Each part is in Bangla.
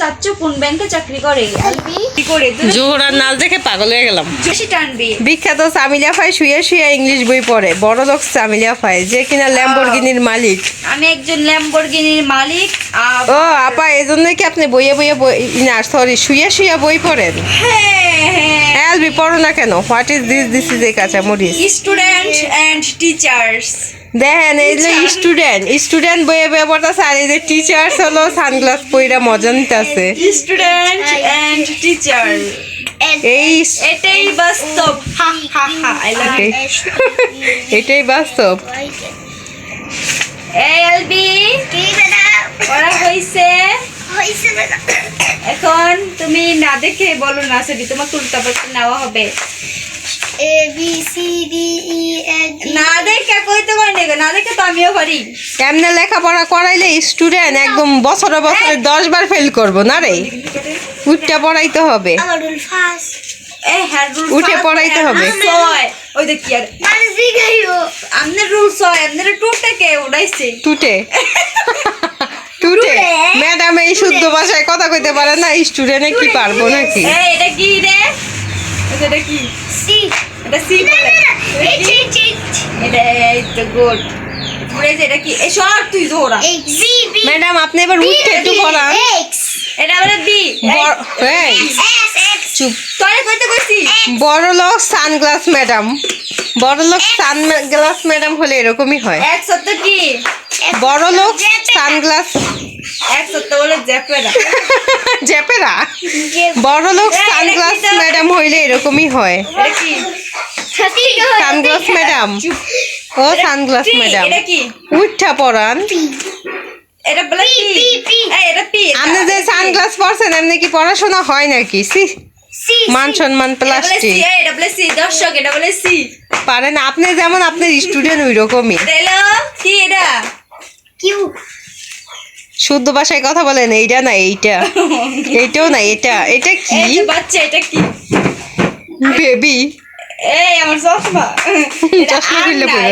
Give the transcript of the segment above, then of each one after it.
চাচ্চু কোন ব্যাংকে চাকরি করে? কি করে? জোহরার নাচ দেখে পাগল হয়ে গেলাম। বেশি টানবি। বিখ্যাত সামিলিয়া ফাই শুয়ে শুয়ে ইংলিশ বই পড়ে। বড় লোক সামিলিয়া ফাই যে কিনা ল্যাম্বরগিনির মালিক। আমি একজন ল্যাম্বরগিনির মালিক ও আপা এই জন্য কি আপনি বইয়ে বইয়ে বই না সরি শুয়ে শুয়ে বই পড়েন? হ্যাঁ হ্যাঁ। পড়ো না কেন? What is this this is a kancha morich student and teachers দেখেন এই যে স্টুডেন্ট স্টুডেন্ট বইয়ে বইয়ে পড়তেছে আর এই যে টিচার্স হলো সানগ্লাস পইরা মজা নিতেছে। স্টুডেন্ট এন্ড টিচার এই এটাই বাস্তব। হা হা হা আই লাভ এটাই- বাস্তব। এই এলবি কি পড়া হইছে। হয়েছে ম্যাডাম এখন তুমি না দেখে বলো না সেটি তোমাকে উল্টা পাল্টা নেওয়া হবে। A B C D E F না দেখে পারি না না দেখে তো আমিও পারি। এমনি লেখাপড়া করাইলে স্টুডেন্ট একদম বছরে বছরে দশ বার ফেল করব না রে? উঠটা পড়াইতে হবে। হ্যাঁ উঠে পড়াইতে হবে। ওই দেখি আর। মানে আপনার আপনার টুটা কে উড়াইছে? টুটে। টুটে। ম্যাডাম এই শুদ্ধ ভাষায় কথা কইতে পারে না স্টুডেন্টে কি পারব নাকি? এটা কি রে? এটা কি? সি। এটা সি বলে। এটা তো গুড এটা কি? সর তুই ধরা। ম্যাডাম আপনি এবার উঠতে একটু পড়ান। এটা বলে বি বড়- এই, এস এক্স চুপ। তোরে কইতে কইছি বড় লোক সানগ্লাস ম্যাডাম বড় লোক সানগ্লাস ম্যাডাম হলে এরকমই হয়। এক সত্য কি? বড় লোক সানগ্লাস। এক সত্য বলে জ্যাপেরা। বড় লোক সানগ্লাস ম্যাডাম হইলে এরকমই হয়। সানগ্লাস ম্যাডাম ও সানগ্লাস ম্যাডাম এটা কি? উঠা পড়ান এটা বলে কি। এই এটা পি আপনি যে সানগ্লাস পরছেন এমনি কি পড়াশোনা হয় নাকি? সি। মান সম্মান প্লাস্টিক এটা বলে সি দর্শক এটা বলে সি। পারেন আপনি যেমন আপনার স্টুডেন্ট ওই রকমই এলো কি এটা? কিউ। শুদ্ধ ভাষায় কথা বলেন এইটা না এইটা? এটাও না এটা। এটা কি? বাচ্চা এটা কি? বেবি। এই আমার চশমা। পড়ে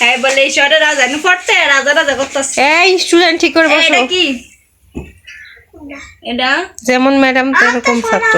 হ্যাঁ। বলে এই শহরে রাজা নু পড়তে রাজা রাজা করতেছে। এই স্টুডেন্ট ঠিক করে বসো এটা কি? এটা? যেমন ম্যাডাম তেরকম ছাত্র।